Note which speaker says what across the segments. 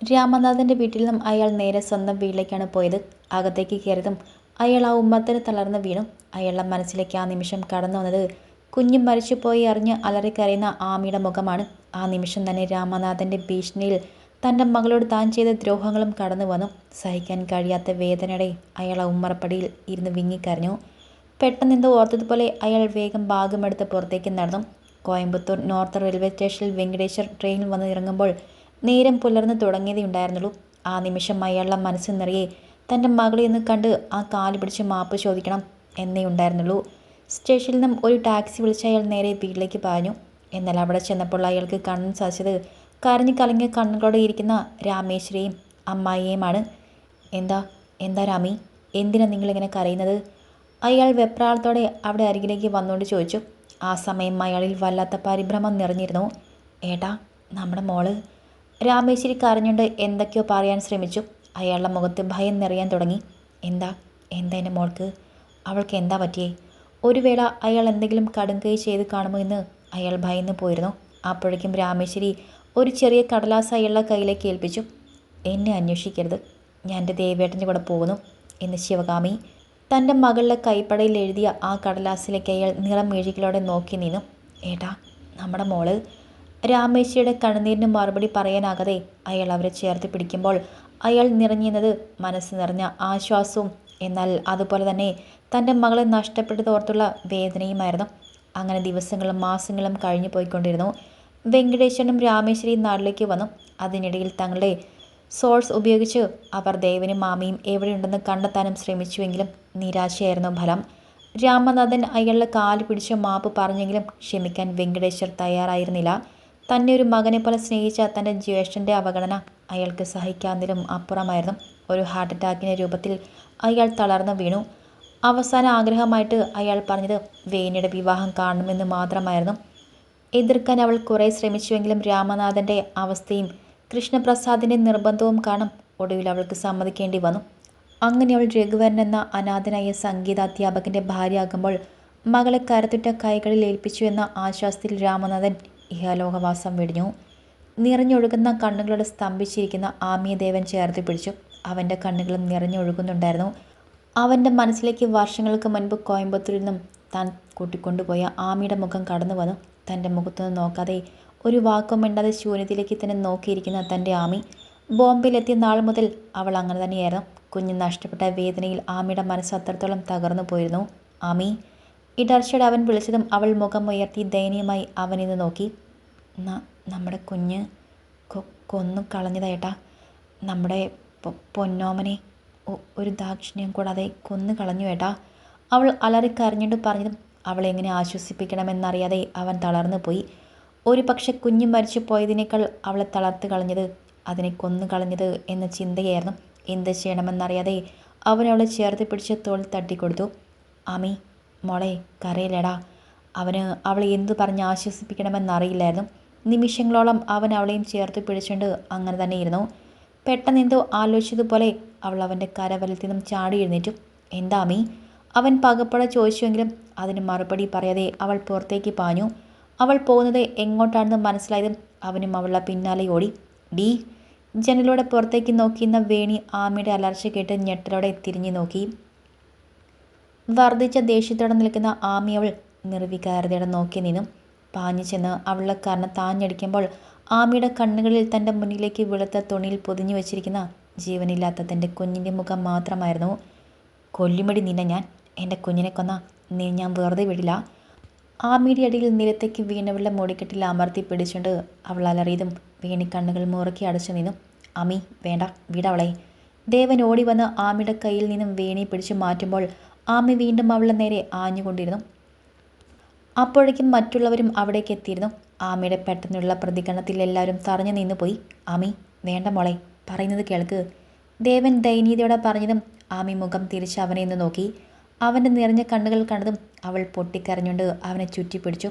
Speaker 1: രാമനാഥന്റെ വീട്ടിൽ നിന്നും അയാൾ നേരെ സ്വന്തം വീട്ടിലേക്കാണ് പോയത്. അകത്തേക്ക് കയറിയതും അയാൾ ആ ഉമ്മത്തിന് തളർന്ന് വീണു. അയാളുടെ മനസ്സിലേക്ക് ആ നിമിഷം കടന്നു വന്നത് കുഞ്ഞും മരിച്ചുപോയി അറിഞ്ഞ് അലറിക്കരയുന്ന ആമിയുടെ മുഖമാണ്. ആ നിമിഷം തന്നെ രാമനാഥന്റെ ഭീഷണിയിൽ തന്റെ മകളോട് താൻ ചെയ്ത ദ്രോഹങ്ങളും കടന്നു വന്നു. സഹിക്കാൻ കഴിയാത്ത വേദനയുടെ അയാൾ ഉമ്മറപ്പടിയിൽ ഇരുന്ന് വിങ്ങിക്കരഞ്ഞു. പെട്ടെന്നെന്തോ ഓർത്തതുപോലെ അയാൾ വേഗം ഭാഗമെടുത്ത് പുറത്തേക്ക് നടന്നു. കോയമ്പത്തൂർ നോർത്ത് റെയിൽവേ സ്റ്റേഷനിൽ വെങ്കടേശ്വർ ട്രെയിനിൽ വന്ന് ഇറങ്ങുമ്പോൾ നേരം പുലർന്നു തുടങ്ങിയതേ ഉണ്ടായിരുന്നുള്ളൂ. ആ നിമിഷം അയാളുടെ മനസ്സ് നിറയെ തന്റെ മകളെ ഒന്ന് കണ്ട് ആ കാൽ പിടിച്ച് മാപ്പ് ചോദിക്കണം എന്നേ ഉണ്ടായിരുന്നുള്ളൂ. സ്റ്റേഷനിൽ നിന്നും ഒരു ടാക്സി വിളിച്ച് അയാൾ നേരെ വീട്ടിലേക്ക് പാഞ്ഞു. എന്നാൽ അവിടെ ചെന്നപ്പോൾ അയാൾക്ക് കാണാൻ സാധിച്ചത് കരഞ്ഞു കലങ്ങിയ കണ്ണുകളോടെ ഇരിക്കുന്ന രാമേശ്വരിയും അമ്മായിയുമാണ് എന്താ? എന്താ രാമി? എന്തിനാ നിങ്ങളിങ്ങനെ കരയുന്നത്? അയാൾ വെപ്രാളത്തോടെ അവിടെ അരികിലേക്ക് വന്നുകൊണ്ട് ചോദിച്ചു. ആ സമയം അയാളിൽ വല്ലാത്ത പരിഭ്രമം നിറഞ്ഞിരുന്നു. ഏട്ടാ നമ്മുടെ മോൾ രാമേശ്വരി കരഞ്ഞുകൊണ്ട് എന്തൊക്കെയോ പറയാൻ ശ്രമിച്ചു. അയാളുടെ മുഖത്ത് ഭയം നിറയാൻ തുടങ്ങി. എന്താ? എന്താ എന്റെ മോൾക്ക്? അവൾക്ക് എന്താ പറ്റിയേ? ഒരു വേള അയാൾ എന്തെങ്കിലും കടുങ്കൈ ചെയ്ത് കാണുമോ എന്ന് അയാൾ ഭയന്ന് പോയിരുന്നു. അപ്പോഴേക്കും രാമേശ്വരി ഒരു ചെറിയ കടലാസ് അയാളുടെ കയ്യിലേക്ക് ഏൽപ്പിച്ചു. എന്നെ അന്വേഷിക്കരുത്. ഞാൻ എന്റെ ദേവേട്ടന്റെ കൂടെ പോകുന്നു എന്ന് ശിവകാമി തന്റെ മകളുടെ കൈപ്പടയിൽ എഴുതിയ ആ കടലാസിലേക്ക് അയാൾ നിറം മെഴുകികളോടെ നോക്കി നിന്നു. ഏട്ടാ നമ്മുടെ മോൾ രാമേശ്വരിയുടെ കണ്ണുനീരിന് മറുപടി പറയാനാകാതെ അയാൾ അവരെ ചേർത്ത് പിടിക്കുമ്പോൾ അയാൾ നിറഞ്ഞിരുന്നത് മനസ്സ് നിറഞ്ഞ ആശ്വാസവും എന്നാൽ അതുപോലെ തന്നെ തന്റെ മകളെ നഷ്ടപ്പെട്ടതോർത്തുള്ള വേദനയുമായിരുന്നു. അങ്ങനെ ദിവസങ്ങളും മാസങ്ങളും കഴിഞ്ഞു പോയിക്കൊണ്ടിരുന്നു. വെങ്കടേശ്വരനും രാമേശ്വരിയും നാട്ടിലേക്ക് വന്നു. അതിനിടയിൽ തങ്ങളുടെ സോഴ്സ് ഉപയോഗിച്ച് അവർ ദേവനും മാമിയും എവിടെയുണ്ടെന്ന് കണ്ടെത്താനും ശ്രമിച്ചുവെങ്കിലും നിരാശയായിരുന്നു ഫലം. രാമനാഥൻ അയാളുടെ കാൽ പിടിച്ച് മാപ്പ് പറഞ്ഞെങ്കിലും ക്ഷമിക്കാൻ വെങ്കടേശ്വർ തയ്യാറായിരുന്നില്ല. തന്നെ ഒരു മകനെ പോലെ സ്നേഹിച്ച തന്റെ ജ്യേഷ്ഠന്റെ അവഗണന അയാൾക്ക് സഹിക്കാതിലും അപ്പുറമായിരുന്നു. ഒരു ഹാർട്ട് അറ്റാക്കിന്റെ രൂപത്തിൽ അയാൾ തളർന്നു വീണു. അവസാന ആഗ്രഹമായിട്ട് അയാൾ പറഞ്ഞത് വേനിയുടെ വിവാഹം കാണണമെന്ന് മാത്രമായിരുന്നു. എതിർക്കാൻ അവൾ കുറേ ശ്രമിച്ചുവെങ്കിലും രാമനാഥന്റെ അവസ്ഥയും കൃഷ്ണപ്രസാദിന്റെ നിർബന്ധവും കാണും ഒടുവിൽ അവൾക്ക് സമ്മതിക്കേണ്ടി വന്നു. അങ്ങനെ അവൾ രഘുവരൻ എന്ന അനാഥനായ സംഗീതാധ്യാപകന്റെ ഭാര്യയാകുമ്പോൾ മകളെ കരത്തുറ്റ കൈകളിൽ ഏൽപ്പിച്ചു എന്ന ആശ്വാസത്തിൽ രാമനാഥൻ ഇഹലോകവാസം വെടിഞ്ഞു. നിറഞ്ഞൊഴുകുന്ന കണ്ണുകളോട് സ്തംഭിച്ചിരിക്കുന്ന ആമിയദേവൻ ചേർത്ത് പിടിച്ചു. അവന്റെ കണ്ണുകളും നിറഞ്ഞൊഴുകുന്നുണ്ടായിരുന്നു. അവന്റെ മനസ്സിലേക്ക് വർഷങ്ങൾക്ക് മുൻപ് കോയമ്പത്തൂരിൽ നിന്നും താൻ കൂട്ടിക്കൊണ്ടുപോയ ആമിയുടെ മുഖം കടന്നു വന്നു. തന്റെ മുഖത്തൊന്നും നോക്കാതെ ഒരു വാക്കും മിണ്ടാതെ ശൂന്യത്തിലേക്ക് തന്നെ നോക്കിയിരിക്കുന്ന തന്റെ ആമി. ബോംബെയിലെത്തിയ നാൾ മുതൽ അവൾ അങ്ങനെ തന്നെയായിരുന്നു. കുഞ്ഞ് നഷ്ടപ്പെട്ട വേദനയിൽ ആമിയുടെ മനസ്സ് അത്രത്തോളം തകർന്നു പോയിരുന്നു. ആമി ഇടർച്ചയുടെ അവൻ വിളിച്ചതും അവൾ മുഖം ഉയർത്തി ദയനീയമായി അവനിന്ന് നോക്കി. നമ്മുടെ കുഞ്ഞ് കൊന്നു കളഞ്ഞതായിട്ടാ നമ്മുടെ പൊന്നോമനെ ഒരു ദാക്ഷിണ്യം കൂടാതെ കൊന്നു കളഞ്ഞു ഏട്ടാ. അവൾ അലറിക്കറിഞ്ഞിട്ട് പറഞ്ഞതും അവളെ എങ്ങനെ ആശ്വസിപ്പിക്കണമെന്നറിയാതെ അവൻ തളർന്നു പോയി. ഒരു പക്ഷെ കുഞ്ഞ് മരിച്ചു പോയതിനേക്കാൾ അവളെ തളർത്ത് കളഞ്ഞത് അതിനെ കൊന്നു കളഞ്ഞത് എന്ന ചിന്തയായിരുന്നു. എന്ത് ചെയ്യണമെന്നറിയാതെ അവൻ അവളെ ചേർത്ത് പിടിച്ച് തോൾ തട്ടിക്കൊടുത്തു. അമി മോളെ കരയിലടാ അവന് അവളെ എന്തു പറഞ്ഞ് ആശ്വസിപ്പിക്കണമെന്നറിയില്ലായിരുന്നു. നിമിഷങ്ങളോളം അവൻ അവളെയും ചേർത്ത് പിടിച്ചുകൊണ്ട് അങ്ങനെ തന്നെ ഇരുന്നു പെട്ടെന്ന് എന്തോ ആലോചിച്ചതുപോലെ അവൾ അവന്റെ കരവലത്തിൽ നിന്നും ചാടി എഴുന്നേറ്റു. എന്താ മീ അവൻ പകപ്പട ചോദിച്ചുവെങ്കിലും അതിന് മറുപടി പറയാതെ അവൾ പുറത്തേക്ക് പാഞ്ഞു. അവൾ പോകുന്നത് എങ്ങോട്ടാണെന്ന് മനസ്സിലായതും അവനും അവളുടെ പിന്നാലെ ഓടി. ഡി ജനലൂടെ പുറത്തേക്ക് നോക്കിയിരുന്ന വേണി ആമയുടെ അലർച്ച കേട്ട് ഞെട്ടലോടെ തിരിഞ്ഞു നോക്കി. വർദ്ധിച്ച ദേഷ്യത്തോടെ നിൽക്കുന്ന ആമി അവൾ നിർവികാരതയോടെ നോക്കി നിന്നു. പാഞ്ഞു ചെന്ന് അവളുടെ കാരണം താഞ്ഞടിക്കുമ്പോൾ ആമിയുടെ കണ്ണുകളിൽ തന്റെ മുന്നിലേക്ക് വെളുത്ത തുണിയിൽ പൊതിഞ്ഞു വെച്ചിരിക്കുന്ന ജീവനില്ലാത്ത തന്റെ കുഞ്ഞിന്റെ മുഖം മാത്രമായിരുന്നു. കൊല്ലിമടി നിന്നെ ഞാൻ. എന്റെ കുഞ്ഞിനെ കൊന്ന. നീ ഞാൻ വെറുതെ വിടില്ല. ആമിയുടെ അടിയിൽ നിലത്തേക്ക് വീണവളുടെ മുടിക്കെട്ടിൽ അമർത്തി പിടിച്ചുകൊണ്ട് അവൾ അലറിയതും വീണി കണ്ണുകൾ മുറുക്കി അടച്ചു നിന്നു. അമി വേണ്ട. വിടവളെ ദേവൻ ഓടി വന്ന് ആമിയുടെ കയ്യിൽ നിന്നും വീണി പിടിച്ചു മാറ്റുമ്പോൾ ആമി വീണ്ടും അവളുടെ നേരെ ആഞ്ഞുകൊണ്ടിരുന്നു. അപ്പോഴേക്കും മറ്റുള്ളവരും അവിടേക്ക് എത്തിയിരുന്നു. ആമിയുടെ പെട്ടെന്നുള്ള പ്രതികരണത്തിൽ എല്ലാവരും തറഞ്ഞു നിന്നുപോയി. ആമി വേണ്ട മോളെ പറയുന്നത് കേൾക്ക് ദേവൻ ദയനീയതയോടെ പറഞ്ഞതും ആമി മുഖം തിരിച്ച് അവനെ നിന്ന് നോക്കി. അവന്റെ നിറഞ്ഞ കണ്ണുകൾ കണ്ടതും അവൾ പൊട്ടിക്കരഞ്ഞുകൊണ്ട് അവനെ ചുറ്റിപ്പിടിച്ചു.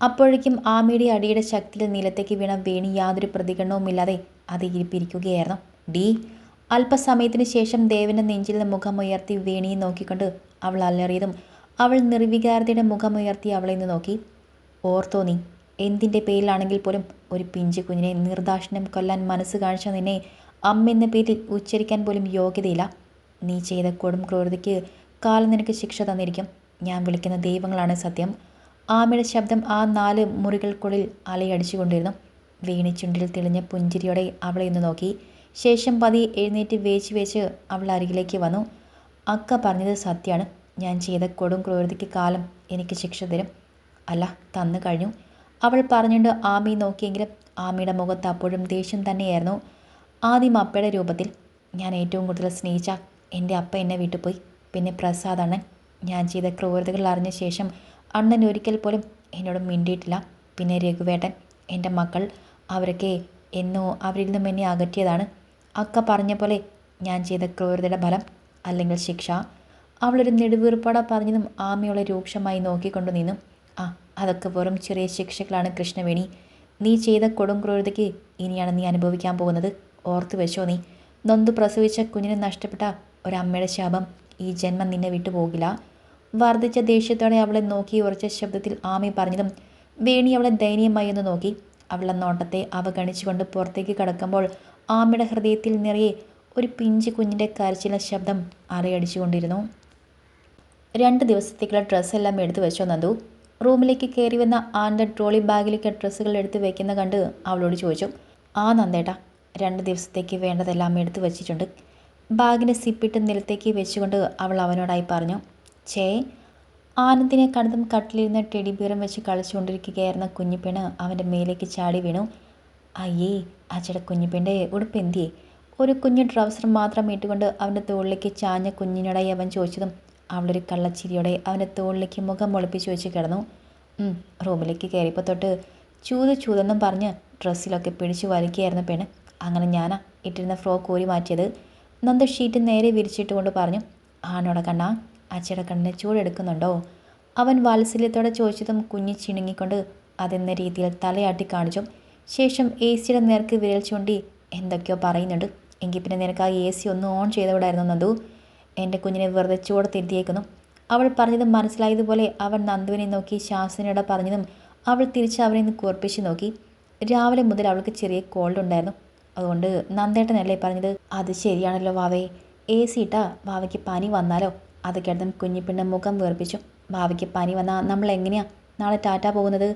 Speaker 1: അപ്പോഴേക്കും ആമിയുടെ അടിയുടെ ശക്തിയിൽ നിലത്തേക്ക് വീണ വേണി യാതൊരു പ്രതികരണവുമില്ലാതെ അത് ഇരിപ്പിരിക്കുകയായിരുന്നു. ഡി അല്പസമയത്തിന് ശേഷം ദേവന്റെ നെഞ്ചിൽ നിന്ന് മുഖമുയർത്തി വേണിയെ നോക്കിക്കൊണ്ട് അവൾ അലറിയതും അവൾ നിർവികാരതയുടെ മുഖമുയർത്തി അവളെ നിന്ന് നോക്കി. ഓർത്തോ നീ എന്തിന്റെ പേരിലാണെങ്കിൽ പോലും ഒരു പിഞ്ചു കുഞ്ഞിനെ നിർദാക്ഷിണ്യം കൊല്ലാൻ മനസ്സ് കാണിച്ച നിന്നെ അമ്മെന്ന പേരിൽ ഉച്ചരിക്കാൻ പോലും യോഗ്യതയില്ല. നീ ചെയ്ത കൊടും ക്രൂരതയ്ക്ക് കാലം നിനക്ക് ശിക്ഷ തന്നിരിക്കും. ഞാൻ വിളിക്കുന്ന ദൈവങ്ങളാണ് സത്യം. ആമയുടെ ശബ്ദം ആ നാല് മുറികൾക്കുള്ളിൽ അലയടിച്ചുകൊണ്ടിരുന്നു. വീണി ചുണ്ടിൽ തെളിഞ്ഞ പുഞ്ചിരിയോടെ അവളെ ഇന്ന് നോക്കി. ശേഷം പതി എഴുന്നേറ്റ് വേച്ച് വേച്ച് അവൾ അരികിലേക്ക് വന്നു. അക്ക പറഞ്ഞത് സത്യമാണ് ഞാൻ ചെയ്ത കൊടും ക്രൂരതയ്ക്ക് കാലം എനിക്ക് ശിക്ഷ തരും. അല്ല തന്നു കഴിഞ്ഞു. അവൾ പറഞ്ഞുകൊണ്ട് ആമി നോക്കിയെങ്കിലും ആമിയുടെ മുഖത്ത് അപ്പോഴും ദേഷ്യം തന്നെയായിരുന്നു. ആദ്യം അപ്പയുടെ രൂപത്തിൽ ഞാൻ ഏറ്റവും കൂടുതൽ സ്നേഹിച്ച എന്റെ അപ്പ എന്നെ വീട്ടിൽ പോയി. പിന്നെ പ്രസാദ് അണ്ണൻ ഞാൻ ചെയ്ത ക്രൂരതകൾ അറിഞ്ഞ ശേഷം അണ്ണൻ ഒരിക്കൽ പോലും എന്നോട് മിണ്ടിയിട്ടില്ല. പിന്നെ രഘുവേട്ടൻ എന്റെ മക്കൾ അവരൊക്കെ എന്നോ അവരിൽ നിന്നും എന്നെ അകറ്റിയതാണ്. അക്ക പറഞ്ഞ പോലെ ഞാൻ ചെയ്ത ക്രൂരതയുടെ ഫലം അല്ലെങ്കിൽ ശിക്ഷ. അവളൊരു നെടുവീർപ്പാട പറഞ്ഞതും ആമയോളെ രൂക്ഷമായി നോക്കിക്കൊണ്ടു നിന്നു. ആ അതൊക്കെ വെറും ചെറിയ ശിക്ഷകളാണ് കൃഷ്ണവേണി. നീ ചെയ്ത കൊടും ക്രൂരതയ്ക്ക് ഇനിയാണ് നീ അനുഭവിക്കാൻ പോകുന്നത്. ഓർത്തു വെച്ചോ നീ. നൊന്ത് പ്രസവിച്ച കുഞ്ഞിനെ നഷ്ടപ്പെട്ട ഒരമ്മയുടെ ശാപം ഈ ജന്മം നിന്നെ വിട്ടുപോകില്ല വർദ്ധിച്ച ദേഷ്യത്തോടെ അവളെ നോക്കി ഉറച്ച ശബ്ദത്തിൽ ആമി പറഞ്ഞതും വേണി അവളെ ദയനീയമായി ഒന്ന് നോക്കി. അവളെ നോട്ടത്തെ അവഗണിച്ചുകൊണ്ട് പുറത്തേക്ക് കടക്കുമ്പോൾ ആമയുടെ ഹൃദയത്തിൽ നിറയെ ഒരു പിഞ്ച് കുഞ്ഞിന്റെ കരച്ചില ശബ്ദം അറയടിച്ചുകൊണ്ടിരുന്നു രണ്ട് ദിവസത്തേക്കുള്ള ഡ്രസ്സെല്ലാം എടുത്തു വെച്ചോ നന്ദു? റൂമിലേക്ക് കയറി വന്ന ആന്റെ ട്രോളി ബാഗിലേക്ക് ഡ്രസ്സുകൾ എടുത്ത് വെക്കുന്ന കണ്ട് അവളോട് ചോദിച്ചു ആ നന്ദേട്ടാ രണ്ട് ദിവസത്തേക്ക് വേണ്ടതെല്ലാം എടുത്തു വെച്ചിട്ടുണ്ട്. ബാഗിന്റെ സിപ്പിട്ട് നിലത്തേക്ക് വെച്ചുകൊണ്ട് അവൾ അവനോടായി പറഞ്ഞു ചേ ആനന്ദിനെ കണ്ടതും കട്ടിലിരുന്ന ടെഡിബീറം വെച്ച് കളിച്ചുകൊണ്ടിരിക്കുകയായിരുന്ന കുഞ്ഞിപ്പെണ് അവന്റെ മേലേക്ക് ചാടി വീണു. അയ്യേ അച്ചയുടെ കുഞ്ഞിപ്പെന്റെ ഉടുപ്പ് എന്തിയേ? ഒരു കുഞ്ഞു ട്രൗസർ മാത്രം ഇട്ടുകൊണ്ട് അവന്റെ തോളിലേക്ക് ചാഞ്ഞ കുഞ്ഞിനോടായി അവൻ ചോദിച്ചതും അവളൊരു കള്ളച്ചിരിയോടെ അവന്റെ തോളിലേക്ക് മുഖം മുളപ്പിച്ച് വെച്ച് കിടന്നു. റൂമിലേക്ക് കയറിയപ്പോൾ തൊട്ട് ചൂത് ചൂതെന്നും പറഞ്ഞ് ഡ്രസ്സിലൊക്കെ പിടിച്ചു വലിക്കുകയായിരുന്നു പെണ് അങ്ങനെ ഞാനാ ഇട്ടിരുന്ന ഫ്രോക്ക് ഊരി മാറ്റിയത്. നന്ദ ഷീറ്റ് നേരെ വിരിച്ചിട്ട് കൊണ്ട് പറഞ്ഞു ആണോടെ കണ്ണ അച്ചയുടെ കണ്ണിന് ചൂടെടുക്കുന്നുണ്ടോ അവൻ വാത്സല്യത്തോടെ ചോദിച്ചതും കുഞ്ഞി ചിണുങ്ങിക്കൊണ്ട് അതെന്ന രീതിയിൽ തലയാട്ടി കാണിച്ചു. ശേഷം എ സിയുടെ നേർക്ക് വിരൽ ചൂണ്ടി എന്തൊക്കെയോ പറയുന്നുണ്ട്. എങ്കിൽ പിന്നെ നിനക്ക് ആ എ സി ഒന്ന് ഓൺ ചെയ്തവിടായിരുന്നു നന്ദു. എന്റെ കുഞ്ഞിനെ വെറുതെ ചൂടത്തിരുത്തിയേക്കുന്നു അവൾ പറഞ്ഞത് മനസ്സിലായതുപോലെ അവൻ നന്ദുവിനെ നോക്കി ശാസനയോടെ പറഞ്ഞതും അവൾ തിരിച്ച് അവനെ നിന്ന് കുറപ്പിച്ച് നോക്കി. രാവിലെ മുതൽ അവൾക്ക് ചെറിയ കോൾഡ് ഉണ്ടായിരുന്നു. അതുകൊണ്ട് നന്ദേട്ടനല്ലേ പറഞ്ഞത്? അത് ശരിയാണല്ലോ വാവേ. എ സി ഇട്ടാ വാവയ്ക്ക് പനി വന്നാലോ? അത് കേട്ടതും കുഞ്ഞിപ്പിണ്ണ മുഖം വീർപ്പിച്ചു. ഭാവിക്ക് പനി വന്നാൽ നമ്മൾ എങ്ങനെയാ നാളെ ടാറ്റ പോകുന്നത്?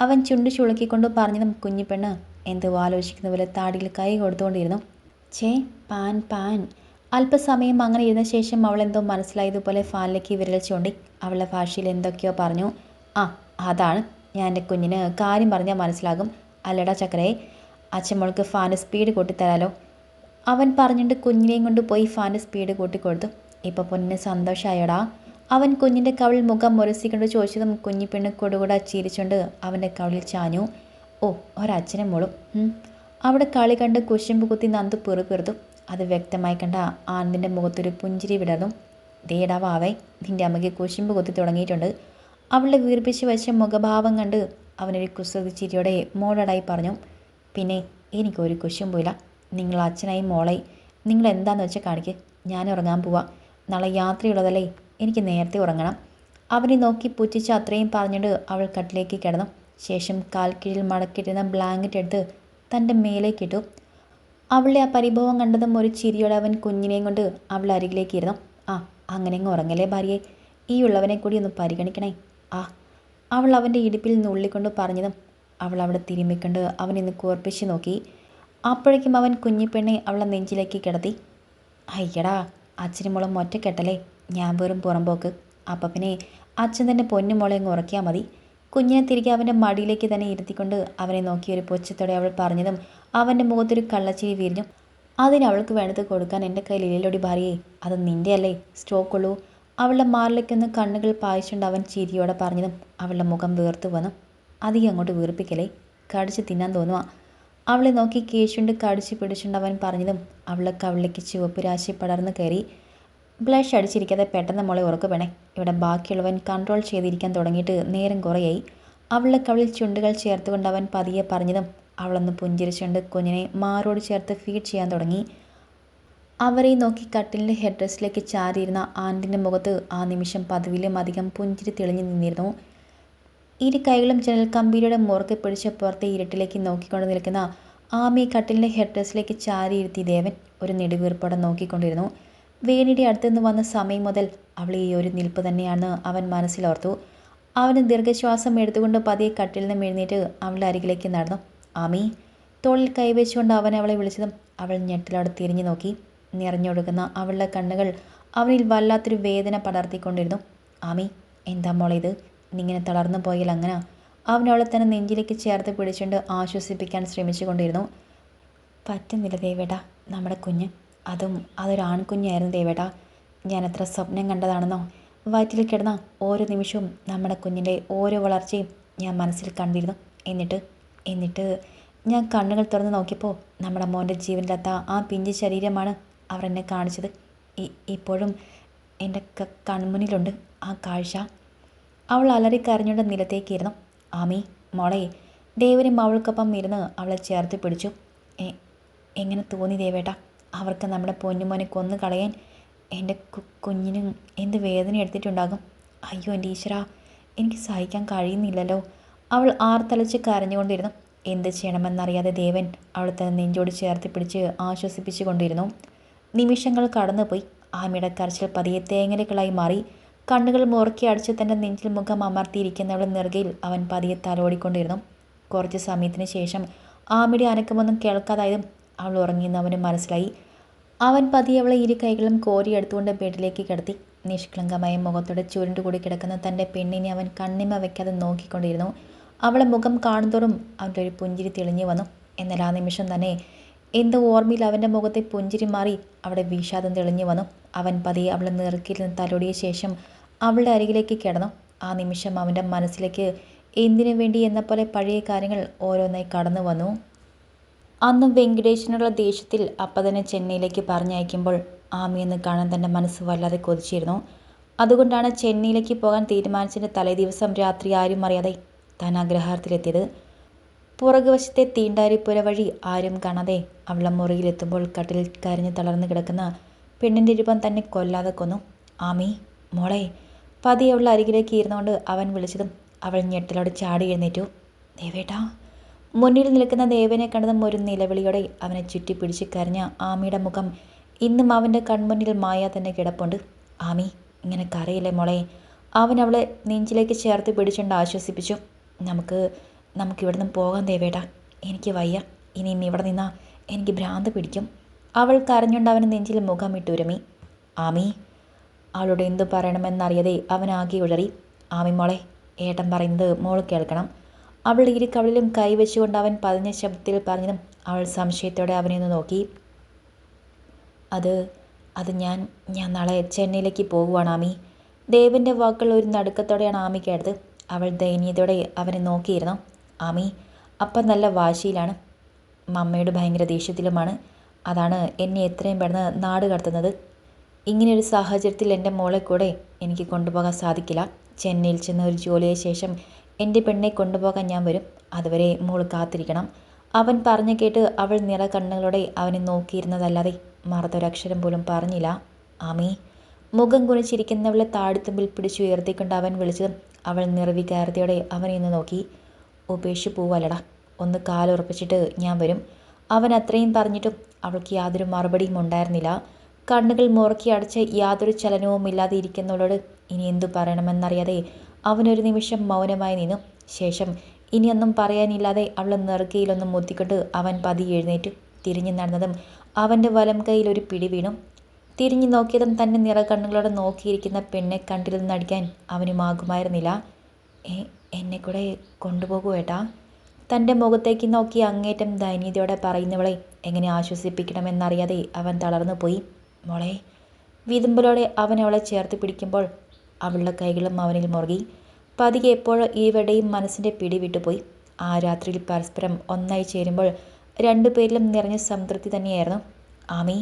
Speaker 1: അവൻ ചുണ്ട് ചുളുക്കിക്കൊണ്ട് പറഞ്ഞതും കുഞ്ഞിപ്പെണ്ണ് എന്തോ ആലോചിക്കുന്ന പോലെ താടിയിൽ കൈ കൊടുത്തുകൊണ്ടിരുന്നു. ചേ പാൻ പാൻ. അല്പസമയം അങ്ങനെ ഇരുന്ന ശേഷം അവൾ എന്തോ മനസ്സിലായതുപോലെ ഫാനിലേക്ക് വിരൽ ചൂണ്ടി അവളുടെ ഭാഷയിൽ എന്തൊക്കെയോ പറഞ്ഞു. ആ അതാണ്. ഞാൻ എന്റെ കുഞ്ഞിന് കാര്യം പറഞ്ഞാൽ മനസ്സിലാകും. അല്ലടാ ചക്കരയെ അച്ഛമ്മൾക്ക് ഫാന് സ്പീഡ് കൂട്ടിത്തരാലോ. അവൻ പറഞ്ഞിട്ട് കുഞ്ഞിനെയും കൊണ്ട് പോയി ഫാന് സ്പീഡ് കൂട്ടിക്കൊടുത്തു. ഇപ്പോൾ പൊന്നിന് സന്തോഷമായടാ അവൻ കുഞ്ഞിന്റെ കവിളിൽ മുഖം മുരസിക്കൊണ്ട് ചോദിച്ചതും കുഞ്ഞിപ്പെണ്ണ് കൊടുകൂടെ ചിരിച്ചുകൊണ്ട് അവന്റെ കവിളിൽ ചാഞ്ഞു. ഓ ഒരച്ഛനും മോളും. അവിടെ കളി കണ്ട് കുശുമ്പ് കുത്തി നന്ദു പെറുപിറുത്തു അത് വ്യക്തമായി കണ്ട ആനന്ദിന്റെ മുഖത്തൊരു പുഞ്ചിരി വിടർന്നു. ദേടാ വാവേ നിന്റെ അമ്മയ്ക്ക് കുശുമ്പ് കുത്തി തുടങ്ങിയിട്ടുണ്ട്. അവളുടെ വീർപ്പിച്ച് വെച്ച മുഖഭാവം കണ്ട് അവനൊരു കുസൃതി ചിരിയോടെ മോളടായി പറഞ്ഞു പിന്നെ എനിക്കൊരു കുശുമ്പില്ല നിങ്ങൾ അച്ഛനായി മോളെ നിങ്ങൾ എന്താണെന്ന് വെച്ചാൽ കാണിക്ക്. ഞാൻ ഉറങ്ങാൻ പോവാം. നാളെ യാത്രയുള്ളതല്ലേ എനിക്ക് നേരത്തെ ഉറങ്ങണം. അവനെ നോക്കി പുച്ഛിച്ച് അത്രയും പറഞ്ഞിട്ട് അവൾ കട്ടിലേക്ക് കിടന്നു. ശേഷം കാൽക്കീഴിൽ കീഴിൽ മടക്കിയിട്ടിരുന്ന ബ്ലാങ്കറ്റ് എടുത്ത് തന്റെ മേലേക്കിട്ടു. അവളുടെ ആ പരിഭവം കണ്ടതും ഒരു ചിരിയോടെ അവൻ കുഞ്ഞിനെയും കൊണ്ട് അവൾ അരികിലേക്ക് ഇരുന്നു. ആ അങ്ങനെ അങ്ങ് ഉറങ്ങലേ ഭാര്യയെ? ഈ ഉള്ളവനെ കൂടി ഒന്ന് പരിഗണിക്കണേ. ആ. അവൾ അവന്റെ ഇടുപ്പിൽ നുള്ളിക്കൊണ്ട് പറഞ്ഞതും അവൾ അവിടെ തിരുമ്മിക്കൊണ്ട് അവനിന്ന് കോർപ്പിച്ച് നോക്കി. അപ്പോഴേക്കും അവൻ കുഞ്ഞിപ്പെണ്ണെ അവളെ നെഞ്ചിലേക്ക് കിടത്തി. അയ്യടാ അച്ഛനും മോളും ഒറ്റക്കെട്ടല്ലേ? ഞാൻ വെറും പുറമ്പോക്ക്. അപ്പം പിന്നെ അച്ഛൻ തന്നെ പൊന്നുമോളെ അങ്ങ് ഉറക്കിയാൽ മതി. കുഞ്ഞിനെ തിരികെ അവന്റെ മടിയിലേക്ക് തന്നെ ഇരുത്തിക്കൊണ്ട് അവനെ നോക്കി ഒരു പൊച്ചത്തോടെ അവൾ പറഞ്ഞതും അവന്റെ മുഖത്തൊരു കള്ളച്ചിരി വിരിഞ്ഞു. അതിന് അവൾക്ക് വേണ്ടത് കൊടുക്കാൻ എന്റെ കയ്യിൽ ഇല്ലല്ലോടി ഭാര്യയെ. അത് നിന്റെ അല്ലേ. സ്റ്റോക്കുള്ളൂ അവളുടെ മാറിലേക്കൊന്ന് കണ്ണുകൾ പായിച്ചുകൊണ്ട് അവൻ ചിരിയോടെ പറഞ്ഞതും അവളുടെ മുഖം വീർത്തു വന്നു. അധികം അങ്ങോട്ട് വീർപ്പിക്കലേ കടിച്ച് തിന്നാൻ തോന്നുക അവളെ നോക്കി കേശുണ്ട് കടിച്ചു പിടിച്ചുകൊണ്ട് അവൻ പറഞ്ഞതും അവളെ കവിളിലേക്ക് ചുവപ്പ് രാശി പടർന്നു കയറി. ബ്ലഷ് അടിച്ചിരിക്കാതെ പെട്ടെന്ന് മോളെ ഉറക്കു വേണേ. ഇവിടെ ബാക്കിയുള്ളവൻ കൺട്രോൾ ചെയ്തിരിക്കാൻ തുടങ്ങിയിട്ട് നേരം കുറയായി. അവളുടെ കവിളിൽ ചുണ്ടുകൾ ചേർത്തുകൊണ്ട് അവൻ പതിയെ പറഞ്ഞതും അവളൊന്ന് പുഞ്ചിരിച്ചുകൊണ്ട് കുഞ്ഞിനെ മാറോട് ചേർത്ത് ഫീഡ് ചെയ്യാൻ തുടങ്ങി. അവരെ നോക്കി കട്ടിലിന്റെ ഹെഡ് ഡ്രസ്സിലേക്ക് ചാരിയിരുന്ന ആന്റിന്റെ മുഖത്ത് ആ നിമിഷം പതിവിലും അധികം പുഞ്ചിരി തെളിഞ്ഞു നിന്നിരുന്നു. ഇരു കൈകളും ജനൽ കമ്പിയുടെ മുറുക്കെ പിടിച്ച് പുറത്തെ ഇരുട്ടിലേക്ക് നോക്കിക്കൊണ്ട് നിൽക്കുന്ന ആമി കട്ടിലിന്റെ ഹെഡ് ഡ്രസ്സിലേക്ക് ചാരിയിരുത്തി ദേവൻ ഒരു നെടുവീർപ്പോടെ നോക്കിക്കൊണ്ടിരുന്നു. വേണിയുടെ അടുത്തുനിന്ന് വന്ന സമയം മുതൽ അവൾ ഈ ഒരു നിൽപ്പ് തന്നെയാണ് അവൻ മനസ്സിലോർത്തു. അവന് ദീർഘശ്വാസം എടുത്തുകൊണ്ട് പതിയെ കട്ടിൽ നിന്ന് എഴുന്നേറ്റ് അവളുടെ അരികിലേക്ക് നടന്നു. ആമി തോളിൽ കൈവച്ചുകൊണ്ട് അവൻ അവളെ വിളിച്ചതും അവൾ ഞെട്ടിലോടെ തിരിഞ്ഞു നോക്കി. നിറഞ്ഞൊഴുകുന്ന അവളുടെ കണ്ണുകൾ അവനിൽ വല്ലാത്തൊരു വേദന പടർത്തിക്കൊണ്ടിരുന്നു. ആമി എന്താ മോളെ ഇത്? നിങ്ങനെ തളർന്നു പോയാൽ അങ്ങനെ? അവൻ അവളെ തന്നെ നെഞ്ചിലേക്ക് ചേർത്ത് പിടിച്ചുകൊണ്ട് ആശ്വസിപ്പിക്കാൻ ശ്രമിച്ചു കൊണ്ടിരുന്നു പറ്റുന്നില്ല ദേവേട്ട നമ്മുടെ കുഞ്ഞ് അതും അതൊരു ആൺകുഞ്ഞായിരുന്നു ദേവേട്ട. ഞാൻ എത്ര സ്വപ്നം കണ്ടതാണെന്നോ? വയറ്റിൽ കിടന്ന ഓരോ നിമിഷവും നമ്മുടെ കുഞ്ഞിന്റെ ഓരോ വളർച്ചയും ഞാൻ മനസ്സിൽ കണ്ടിരുന്നു. എന്നിട്ട് എന്നിട്ട് ഞാൻ കണ്ണുകൾ തുറന്ന് നോക്കിയപ്പോൾ നമ്മുടെ മോന്റെ ജീവനിലെത്ത ആ പിഞ്ച് ശരീരമാണ് അവർ എന്നെ കാണിച്ചത്. ഇപ്പോഴും എന്റെ കൺമുന്നിലുണ്ട് ആ കാഴ്ച. അവൾ അലറി കരഞ്ഞുകൊണ്ട് നിലത്തേക്കിരുന്നു. ആമി മോളെ ദേവനും അവൾക്കൊപ്പം ഇരുന്ന് അവളെ ചേർത്ത് പിടിച്ചു. എങ്ങനെ തോന്നി ദേവേട്ട? അവർക്ക് നമ്മുടെ പൊന്നുമോനെ കൊന്നു കളയാൻ എന്റെ കുഞ്ഞിനും എന്ത് വേദന എടുത്തിട്ടുണ്ടാകും? അയ്യോ എന്റെ ഈശ്വര എനിക്ക് സഹിക്കാൻ കഴിയുന്നില്ലല്ലോ. അവൾ ആർത്തലച്ച് കരഞ്ഞുകൊണ്ടിരുന്നു. എന്ത് ചെയ്യണമെന്നറിയാതെ ദേവൻ അവളെ നെഞ്ചോട് ചേർത്ത് പിടിച്ച് ആശ്വസിപ്പിച്ചു കൊണ്ടിരുന്നു. നിമിഷങ്ങൾ കടന്നുപോയി. ആമയുടെ കരച്ചിൽ പതിയെ തേങ്ങലുകളായി മാറി. കണ്ണുകൾ മുറുക്കി അടിച്ച് തന്റെ നെഞ്ചിൽ മുഖം അമർത്തിയിരിക്കുന്നവളുടെ നെറുകയിൽ അവൻ പതിയെ തലോടിക്കൊണ്ടിരുന്നു. കുറച്ച് സമയത്തിന് ശേഷം ആമിയുടെ അനക്കമൊന്നും കേൾക്കാതായതും അവൾ ഉറങ്ങിയെന്ന് അവന് മനസ്സിലായി. അവൻ പതിയെ അവളെ ഇരു കൈകളും കോരിയെടുത്തുകൊണ്ട് ബെഡിലേക്ക് കിടത്തി. നിഷ്കളങ്കമായ മുഖത്തോടെ ചുരുണ്ടുകൂടി കിടക്കുന്ന തന്റെ പെണ്ണിനെ അവൻ കണ്ണിമ വയ്ക്കാതെ നോക്കിക്കൊണ്ടിരുന്നു. അവളെ മുഖം കാണുന്തോറും അവന്റെ ഒരു പുഞ്ചിരി തെളിഞ്ഞു വന്നു. എന്നാൽ ആ നിമിഷം തന്നെ എന്തോ ഓർമ്മയിൽ അവന്റെ മുഖത്തെ പുഞ്ചിരി മാറി അവിടെ വിഷാദം തെളിഞ്ഞു വന്നു. അവൻ പതിയെ അവളെ നിന്ന് തലോടിയ ശേഷം അവളുടെ അരികിലേക്ക് കിടന്നു. ആ നിമിഷം അവന്റെ മനസ്സിലേക്ക് എന്തിനു വേണ്ടി എന്ന പോലെ പഴയ കാര്യങ്ങൾ ഓരോന്നായി കടന്നു വന്നു. അന്ന് വെങ്കടേശനുള്ള ദേഷ്യത്തിൽ അപ്പം തന്നെ ചെന്നൈയിലേക്ക് പറഞ്ഞയക്കുമ്പോൾ ആമിയെന്ന് കാണാൻ തന്റെ മനസ്സ് വല്ലാതെ കൊതിച്ചിരുന്നു. അതുകൊണ്ടാണ് ചെന്നൈയിലേക്ക് പോകാൻ തീരുമാനിച്ചതിന്റെ തലേദിവസം രാത്രി ആരും അറിയാതെ താൻ അഗ്രഹാരത്തിലെത്തിയത് പുറകുവശത്തെ തീണ്ടാരിപ്പുര വഴി ആരും കാണാതെ അവളെ മുറിയിലെത്തുമ്പോൾ കട്ടിൽ കരഞ്ഞ് തളർന്നു കിടക്കുന്ന പെണ്ണിന്റെ രൂപം തന്നെ കൊല്ലാതെ കൊന്നു. ആമി മോളെ പതി അവളുടെ അരികിലേക്ക് ഇരുന്നുകൊണ്ട് അവൻ വിളിച്ചതും അവൾ ഞെട്ടലോടെ ചാടി എഴുന്നേറ്റു. ദേവേട്ടാ മുന്നിൽ നിൽക്കുന്ന ദേവനെ കണ്ടതും ഒരു നിലവിളിയോടെ അവനെ ചുറ്റി പിടിച്ച് കരഞ്ഞ ആമിയുടെ മുഖം ഇന്നും അവന്റെ കൺമുന്നിൽ മായ തന്നെ കിടപ്പുണ്ട്. ആമി ഇങ്ങനെ കരയില്ലേ മോളെ? അവൻ അവളെ നെഞ്ചിലേക്ക് ചേർത്ത് പിടിച്ചുകൊണ്ട് ആശ്വസിപ്പിച്ചു. നമുക്ക് നമുക്ക് ഇവിടെ നിന്ന് പോകാൻ ദേവേട്ടാ. എനിക്ക് വയ്യ. ഇനി ഇവിടെ നിന്നാ എനിക്ക് ഭ്രാന്ത് പിടിക്കും. അവൾ കരഞ്ഞുകൊണ്ട് അവന് നെഞ്ചിൽ മുഖം ഇട്ടുരമി ആമി അവളോട് എന്തു പറയണമെന്നറിയതേ അവൻ ആകെ ഉഴറി. ആമി മോളെ ഏട്ടൻ പറയുന്നത് മോൾ കേൾക്കണം. അവൾ ഇരിക്കവളിലും കവളിലും കൈവച്ചുകൊണ്ട് അവൻ പതിഞ്ഞ ശബ്ദത്തിൽ പറഞ്ഞതും അവൾ സംശയത്തോടെ അവനെ ഒന്ന് നോക്കി. അത് അത് ഞാൻ ഞാൻ നാളെ ചെന്നൈയിലേക്ക് പോകുവാണ് ആമി. ദേവന്റെ വാക്കുകൾ ഒരു നടുക്കത്തോടെയാണ് ആമി കേട്ടത്. അവൾ ദയനീയതയോടെ അവനെ നോക്കിയിരുന്നു. ആമി അപ്പം നല്ല വാശിയിലാണ്. മമ്മയുടെ ഭയങ്കര ദേഷ്യത്തിലുമാണ്. അതാണ് എന്നെ എത്രയും പെട്ടെന്ന് നാട് കടത്തുന്നത്. ഇങ്ങനെയൊരു സാഹചര്യത്തിൽ എന്റെ മോളെ കൂടെ എനിക്ക് കൊണ്ടുപോകാൻ സാധിക്കില്ല. ചെന്നൈയിൽ ചെന്ന ഒരു ജോലിയെ ശേഷം എന്റെ പെണ്ണെ കൊണ്ടുപോകാൻ ഞാൻ വരും. അതുവരെ മോൾ കാത്തിരിക്കണം. അവൻ പറഞ്ഞു കേട്ട് അവൾ നിറ കണ്ണുകളോടെ അവനെ നോക്കിയിരുന്നതല്ലാതെ മറത്തൊരക്ഷരം പോലും പറഞ്ഞില്ല. ആമി. മുഖം കുനിച്ചിരിക്കുന്നവളെ താടിത്തുമ്പിൽ പിടിച്ചു ഉയർത്തിക്കൊണ്ട് അവൻ വിളിച്ചതും അവൾ നിർവികാരതയോടെ അവനെ ഒന്ന് നോക്കി. ഉപേക്ഷിച്ച് പോവല്ലടാ. ഒന്ന് കാലുറപ്പിച്ചിട്ട് ഞാൻ വരും. അവൻ അത്രയും പറഞ്ഞിട്ടും അവൾക്ക് യാതൊരു മറുപടിയും ഉണ്ടായിരുന്നില്ല. കണ്ണുകൾ മുറക്കി അടച്ച് യാതൊരു ചലനവും ഇല്ലാതെ ഇരിക്കുന്നവളോട് ഇനി എന്തു പറയണമെന്നറിയാതെ അവനൊരു നിമിഷം മൗനമായി നിന്നു. ശേഷം ഇനിയൊന്നും പറയാനില്ലാതെ അവൾ നെറുകയിലൊന്നും മുത്തിക്കൊണ്ട് അവൻ പതി എഴുന്നേറ്റു. തിരിഞ്ഞു നടന്നതും അവന്റെ വലം കൈയിൽ ഒരു പിടി വീണു. തിരിഞ്ഞു നോക്കിയതും തന്നെ നിറകണ്ണുകളോടെ നോക്കിയിരിക്കുന്ന പെണ്ണെ കണ്ടിരുന്നടിക്കാൻ അവനുമാകുമായിരുന്നില്ല. എന്നെ കൂടെ കൊണ്ടുപോകൂ ഏട്ടാ. തന്റെ മുഖത്തേക്ക് നോക്കി അങ്ങേറ്റം ദൈനീതയോടെ പറയുന്നവളെ എങ്ങനെ ആശ്വസിപ്പിക്കണമെന്നറിയാതെ അവൻ തളർന്നു പോയി മോളെ വിതുമ്പലോടെ അവൻ അവളെ ചേർത്ത് പിടിക്കുമ്പോൾ അവളുടെ കൈകളും അവനിൽ മുറുകി. പതിയെ എപ്പോഴോ ഇരുവരുടെയും മനസ്സിന്റെ പിടി വിട്ടുപോയി. ആ രാത്രിയിൽ പരസ്പരം ഒന്നായി ചേരുമ്പോൾ രണ്ടുപേരിലും നിറഞ്ഞ സംതൃപ്തി തന്നെയായിരുന്നു. ആമി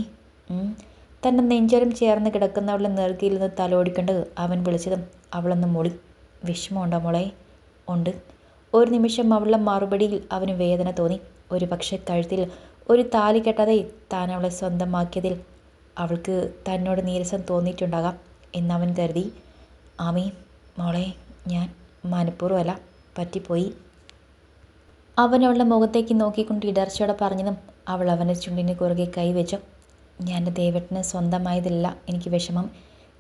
Speaker 1: തന്റെ നെഞ്ചോരം ചേർന്ന് കിടക്കുന്നവളുടെ നെറുകയിൽ നിന്ന് തലോടിക്കൊണ്ട് അവൻ വിളിച്ചതും അവളൊന്ന് മൂളി. വിഷമമുണ്ടോ മോളെ? ഉണ്ട്. ഒരു നിമിഷം അവളുടെ മറുപടിയിൽ അവന് വേദന തോന്നി. ഒരു പക്ഷേ കഴുത്തിൽ ഒരു താലി കെട്ടാതെ താൻ അവളെ സ്വന്തമാക്കിയതിൽ അവൾക്ക് തന്നോട് നീരസം തോന്നിയിട്ടുണ്ടാകാം എന്നവൻ കരുതി. ആമി മോളെ ഞാൻ മനഃപൂർവമല്ല പറ്റിപ്പോയി. അവൻ അവളുടെ മുഖത്തേക്ക് നോക്കിക്കൊണ്ട് ഇടർച്ചയോടെ പറഞ്ഞതും അവൾ അവന്റെ ചുണ്ടിന് കുറുകെ കൈവച്ചു ഞാൻ ദേവട്ടിന് സ്വന്തമായതില്ല എനിക്ക് വിഷമം.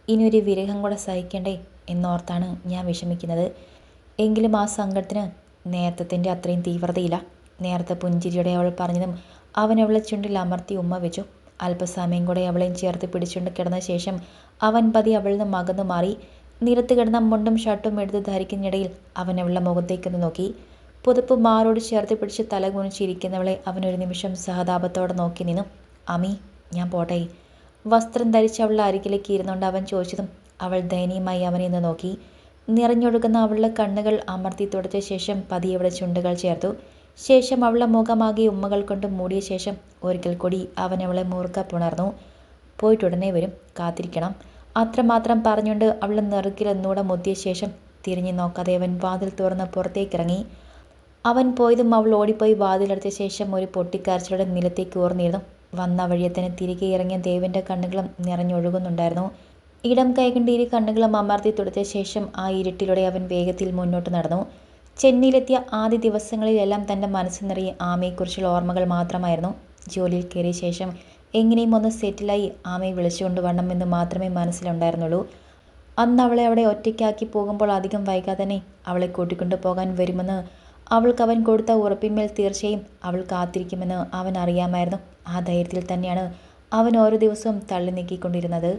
Speaker 1: ഇനി ഒരു വിരഹം കൂടെ സഹിക്കണ്ടേ എന്നോർത്താണ് ഞാൻ വിഷമിക്കുന്നത്. എങ്കിലും ആ സങ്കടത്തിന് നേരത്തത്തിന്റെ അത്രയും തീവ്രതയില്ല. നേരത്തെ പുഞ്ചിരിയോടെ അവൾ പറഞ്ഞതും അവൻ അവളെ ചുണ്ടിൽ അമർത്തി ഉമ്മ വെച്ചു. അല്പസമയം കൂടെ അവളെയും ചേർത്ത് പിടിച്ചുകൊണ്ട് കിടന്ന ശേഷം അവൻ പതി അവളിൽ നിന്ന് മകന്നു മാറി. നിരത്ത് കിടന്ന മുണ്ടും ഷർട്ടും എടുത്ത് ധരിക്കുന്നിടയിൽ അവൻ അവളുടെ മുഖത്തേക്കൊന്ന് നോക്കി. പുതപ്പ് മാറോട് ചേർത്ത് പിടിച്ച് തല കുനിച്ചിരിക്കുന്നവളെ അവൻ ഒരു നിമിഷം സഹതാപത്തോടെ നോക്കി നിന്നു. അമി ഞാൻ പോട്ടെ. വസ്ത്രം ധരിച്ച് അവളുടെ അരികിലേക്ക് ഇരുന്നുകൊണ്ട് അവൻ ചോദിച്ചതും അവൾ ദയനീയമായി അവനെ ഒന്ന് നോക്കി. നിറഞ്ഞൊഴുകുന്ന അവളുടെ കണ്ണുകൾ അമർത്തി തുടച്ച ശേഷം പതിയെ അവളുടെ ചുണ്ടുകൾ ചേർത്തു. ശേഷം അവളുടെ മുഖമാകെ ഉമ്മകൾ കൊണ്ട് മൂടിയ ശേഷം ഒരിക്കൽ കൂടി അവൻ അവളെ മൂർക്ക പുണർന്നു. പോയിട്ടുടനെ വരും. കാത്തിരിക്കണം. അത്രമാത്രം പറഞ്ഞുകൊണ്ട് അവൾ നെറുക്കിൽ ഒന്നുകൂടെ മുത്തിയ ശേഷം തിരിഞ്ഞു നോക്കാതെ അവൻ വാതിൽ തുറന്ന് പുറത്തേക്കിറങ്ങി. അവൻ പോയതും അവൾ ഓടിപ്പോയി വാതിലടച്ച ശേഷം ഒരു പൊട്ടിക്കാരച്ചിലൂടെ നിലത്തേക്ക് ഓർന്നിരുന്നു വന്ന വഴിയെ തന്നെ തിരികെ ഇറങ്ങിയ ദേവന്റെ കണ്ണുകളും നിറഞ്ഞൊഴുകുന്നുണ്ടായിരുന്നു. ഇടം കൈകൊണ്ട് ഇരു കണ്ണുകളും അമർത്തി തുടച്ച ശേഷം ആ ഇരുട്ടിലൂടെ അവൻ വേഗത്തിൽ മുന്നോട്ട് നടന്നു. ചെന്നൈയിലെത്തിയ ആദ്യ ദിവസങ്ങളിലെല്ലാം തന്റെ മനസ്സ് നിറയെ ആമയെക്കുറിച്ചുള്ള ഓർമ്മകൾ മാത്രമായിരുന്നു. ജോലിയിൽ കയറിയ ശേഷം എങ്ങനെയും ഒന്ന് സെറ്റിലായി ആമയെ വിളിച്ചുകൊണ്ട് എന്ന് മാത്രമേ മനസ്സിലുണ്ടായിരുന്നുള്ളൂ. അന്ന് അവളെ അവിടെ ഒറ്റയ്ക്കാക്കി പോകുമ്പോൾ അധികം വൈകാതെ തന്നെ അവളെ കൂട്ടിക്കൊണ്ടു പോകാൻ വരുമെന്ന് അവൾക്ക് അവൻ കൊടുത്ത ഉറപ്പിന്മേൽ തീർച്ചയായും അവൾ കാത്തിരിക്കുമെന്ന് അവൻ അറിയാമായിരുന്നു. ആ ധൈര്യത്തിൽ തന്നെയാണ് അവൻ ഓരോ ദിവസവും തള്ളി നീക്കിക്കൊണ്ടിരുന്നത്.